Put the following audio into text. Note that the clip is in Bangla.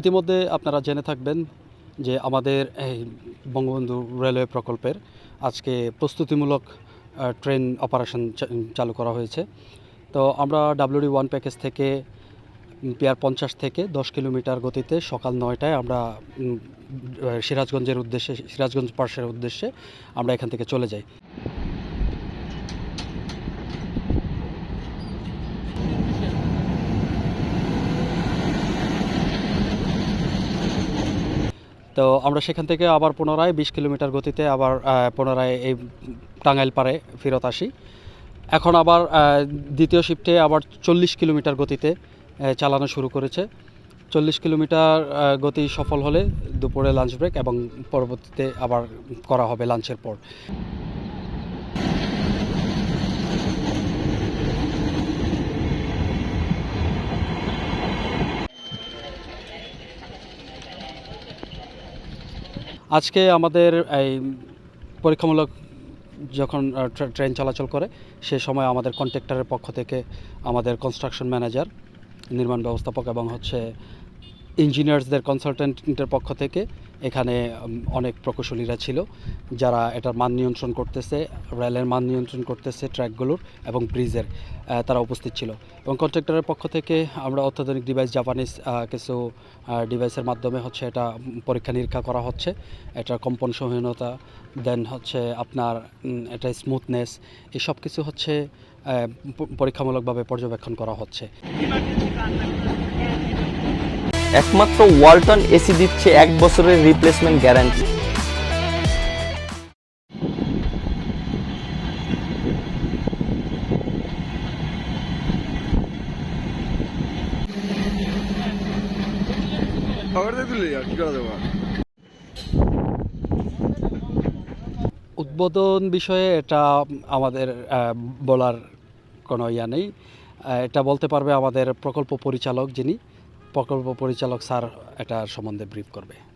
ইতিমধ্যে আপনারা জেনে থাকবেন যে আমাদের এই বঙ্গবন্ধু রেলওয়ে প্রকল্পের আজকে প্রস্তুতিমূলক ট্রেন অপারেশন চালু করা হয়েছে। তো আমরা ডাব্লিউডি ওয়ান প্যাকেজ থেকে পিয়ার পঞ্চাশ থেকে দশ কিলোমিটার গতিতে সকাল নয়টায় আমরা সিরাজগঞ্জের উদ্দেশ্যে, সিরাজগঞ্জ পার্শ্বের উদ্দেশ্যে আমরা এখান থেকে চলে যাই। তো আমরা সেখান থেকে আবার পুনরায় বিশ কিলোমিটার গতিতে আবার পুনরায় এই টাঙ্গাইল পারে ফেরত আসি। এখন আবার দ্বিতীয় শিফটে আবার চল্লিশ কিলোমিটার গতিতে চালানো শুরু করেছে। চল্লিশ কিলোমিটার গতি সফল হলে দুপুরে লাঞ্চ ব্রেক এবং পরবর্তীতে আবার করা হবে লাঞ্চের পর। আজকে আমাদের এই পরীক্ষামূলক যখন ট্রেন চলাচল করে, সে সময় আমাদের কন্ট্রাক্টরের পক্ষ থেকে আমাদের কনস্ট্রাকশন ম্যানেজার নির্মাণ ব্যবস্থাপক এবং হচ্ছে ইঞ্জিনিয়ার্সদের কনসালটেন্টের পক্ষ থেকে এখানে অনেক প্রকৌশলীরা ছিল, যারা এটার মান নিয়ন্ত্রণ করতেছে, রেলের মান নিয়ন্ত্রণ করতেছে ট্র্যাকগুলোর এবং ব্রিজের তারা উপস্থিত ছিল। এবং কন্ট্রাক্টরের পক্ষ থেকে আমরা অত্যাধুনিক ডিভাইস জাপানিজ কিছু ডিভাইসের মাধ্যমে হচ্ছে এটা পরীক্ষা নিরীক্ষা করা হচ্ছে। এটার কম্পন সহীনতা দেন হচ্ছে আপনার এটা স্মুথনেস এই সব কিছু হচ্ছে পরীক্ষামূলকভাবে পর্যবেক্ষণ করা হচ্ছে। একমাত্র ওয়ালটন এসি দিচ্ছে এক বছরের রিপ্লেসমেন্ট গ্যারান্টি? উদ্বোধন বিষয়ে এটা আমাদের বলার কোনো ইয়া নেই। এটা বলতে পারবে আমাদের প্রকল্প পরিচালক যিনি। প্রকল্প পরিচালক স্যার এটা সম্বন্ধে ব্রিফ করবে।